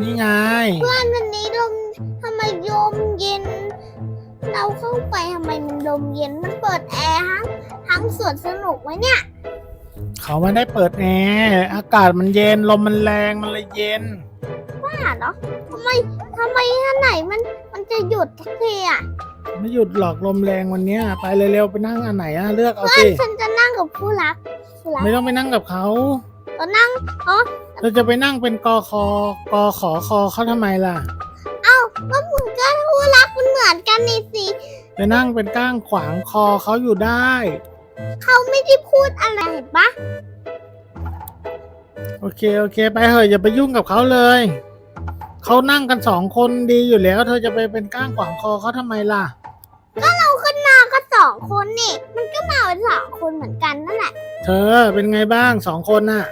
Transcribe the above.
นี่ไงเพื่อนวันนี้ลมทำไมลมเย็น เราเข้าไปทำไมมันลมเย็นมันเปิดแอร์ทั้งทั้งสวนสนุกไหมเนี่ย เขาไม่ได้เปิดแอร์อากาศมันเย็นลมมันแรงมันเลยเย็นว่าเหรอทำไมทำไมท่าไหนมันมันจะหยุดสักทีอะไม่หยุดหลอกลมแรงวันเนี้ยไปเร็วๆไปนั่งอันไหนอะเลือกเอาเพื่อนสิฉันจะนั่งกับผู้รักผู้รักไม่ต้องไปนั่งกับเขา ก็นั่งเธอจะไปนั่งเป็นกอคอกอขอคอเขาทำไมล่ะ เอ้าก็เหมือนกันผู้รักมันเหมือนกันนี่สิไปนั่งเป็นก้างขวางคอเขาอยู่ได้ เขาไม่ได้พูดอะไรเห็นปะโอเคโอเค ไปเถอะอย่าไปยุ่งกับเขาเลย เขานั่งกันสองคนดีอยู่แล้ว เธอจะไปเป็นก้างขวางคอเขาทำไมล่ะเราขึ้นมาก็สองคนนี่ มันก็มาเป็นสองคนเหมือนกันนั่นแหละ เธอเป็นไงบ้างสองคนน่ะ